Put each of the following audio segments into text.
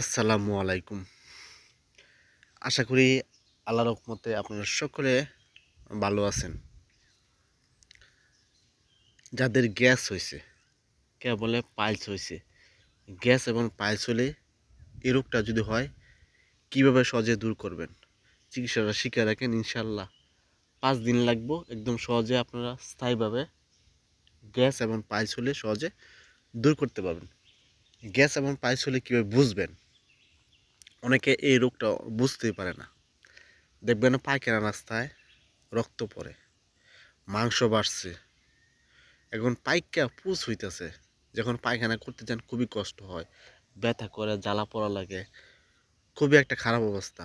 আসসালামু আলাইকুম। আশা করি আল্লাহ রহমতে আপনারা সকলে ভালো আছেন। যাদের গ্যাস হয়েছে কে বলে পাইলস হয়েছে গ্যাস এবং পাইলস হলে এই রোগটা যদি হয়, কীভাবে সহজে দূর করবেন? চিকিৎসাটা শিখে রাখেন ইনশাল্লাহ পাঁচ দিন লাগবো, একদম সহজে আপনারা স্থায়ীভাবে গ্যাস এবং পাইলস হলে সহজে দূর করতে পারবেন। গ্যাস এবং পাইলস হলে কীভাবে বুঝবেন? অনেকে এই রোগটা বুঝতেই পারে না। দেখবেন পায়খানা রাস্তায় রক্ত পড়ে, মাংস বাড়ছে। এখন পাইকা পুষ হইতেছে, যখন পায়খানা করতে যান খুবই কষ্ট হয়, ব্যথা করে, জ্বালা পড়া লাগে, খুবই একটা খারাপ অবস্থা।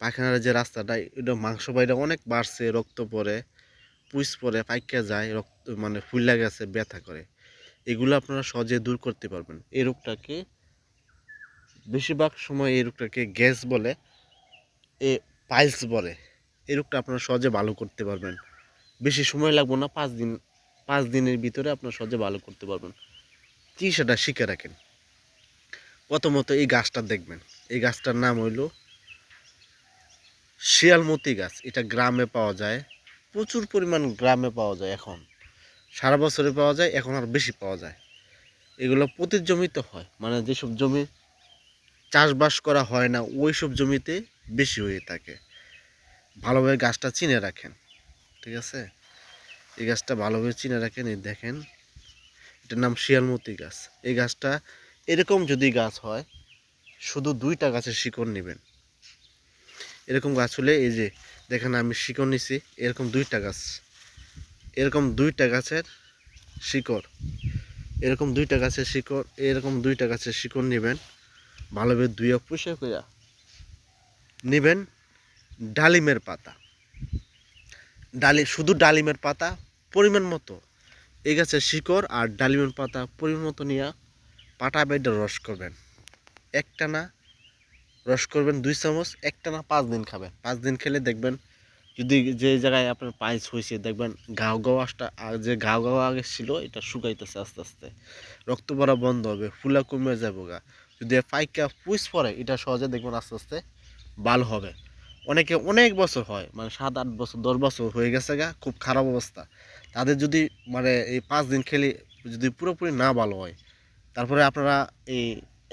পায়খানার যে রাস্তাটা, এটা মাংস বাইরে অনেক বাড়ছে, রক্ত পড়ে, পুষ পড়ে পাইকা যায়, রক্ত মানে ফুল ফুল্লা গেছে, ব্যথা করে। এগুলো আপনারা সহজে দূর করতে পারবেন। এই রোগটাকে বেশিরভাগ সময় এই রোগটাকে গ্যাস বলে, এ পাইলস বলে। এই রোগটা আপনারা সহজে ভালো করতে পারবেন। বেশি সময় লাগবে না, পাঁচ দিন, পাঁচ দিনের ভিতরে আপনারা সহজে ভালো করতে পারবেন। চিকিৎসাটা শিখে রাখেন। প্রথমত এই গাছটা দেখবেন। এই গাছটার নাম হইল শিয়ালমতি গাছ। এটা গ্রামে পাওয়া যায়। প্রচুর পরিমাণ গ্রামে পাওয়া যায় এখন। সারা বছরে পাওয়া যায়, এখন আর বেশি পাওয়া যায়। এগুলো প্রতি জমিতে হয়। মানে যেসব জমি চাষবাস করা হয় না ওই সব জমিতে বেশি হয়ে থাকে। ভালোভাবে গাছটা চিনে রাখেন, ঠিক আছে? এই গাছটা ভালোভাবে চিনে রাখেন, এই দেখেন, এটার নাম শিয়ালমতি গাছ। এই গাছটা এরকম যদি গাছ হয়, শুধু দুইটা গাছের শিকড় নেবেন। এরকম গাছ হলে এই যে, দেখেন আমি শিকড় নিছি, এরকম দুইটা গাছ, এরকম দুইটা গাছের শিকড়, এরকম দুইটা গাছের শিকড়, এরকম দুইটা গাছের শিকড় নেবেন। ভালোভাবে ধুয়ে পরিষ্কার করে নেবেন ডালিমের পাতা। ডালি শুধু ডালিমের পাতা পরিমাণ মতো। এই গাছের শিকড় আর ডালিমের পাতা পরিমাণ মতো নিয়ে পাটা বেডে রস করবেন। একটা না রস করবেন দুই চামচ একটা না পাঁচ দিন খাবেন। পাঁচ দিন খেলে দেখবেন যদি যে জায়গায় আপনার পায়েস হয়েছে দেখবেন গাও গাও আসটা আর যে গাও গাও আগে ছিল এটা শুকাইতেছে আস্তে আস্তে। রক্ত পড়া বন্ধ হবে ফুলা কমে যাব গা যদি পাইকা পুষ পরে, এটা সহজে দেখবেন আস্তে আস্তে ভালো হবে। অনেকে অনেক বছর হয় মানে সাত, আট বছর, দশ বছর হয়ে গেছে গা, খুব খারাপ অবস্থা। তাদের যদি মানে এই পাঁচ দিন খেলে যদি পুরোপুরি না ভালো হয়, তারপরে আপনারা এই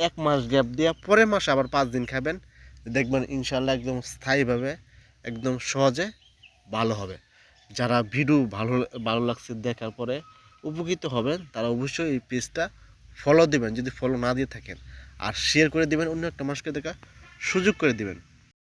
এক মাস গ্যাপ দিয়ে পরের মাসে আবার পাঁচ দিন খাবেন, দেখবেন ইনশাল্লাহ একদম স্থায়ীভাবে, একদম সহজে ভালো হবে। যারা ভিডিও ভালো ভালো লাগছে দেখার পরে উপকৃত হবেন, তারা অবশ্যই এই পেজটা ফলো দিবেন। যদি ফলো না দিয়ে থাকেন আর শেয়ার করে দেবেন অন্য একটা মানুষকে দেখা সুযোগ করে দিবেন।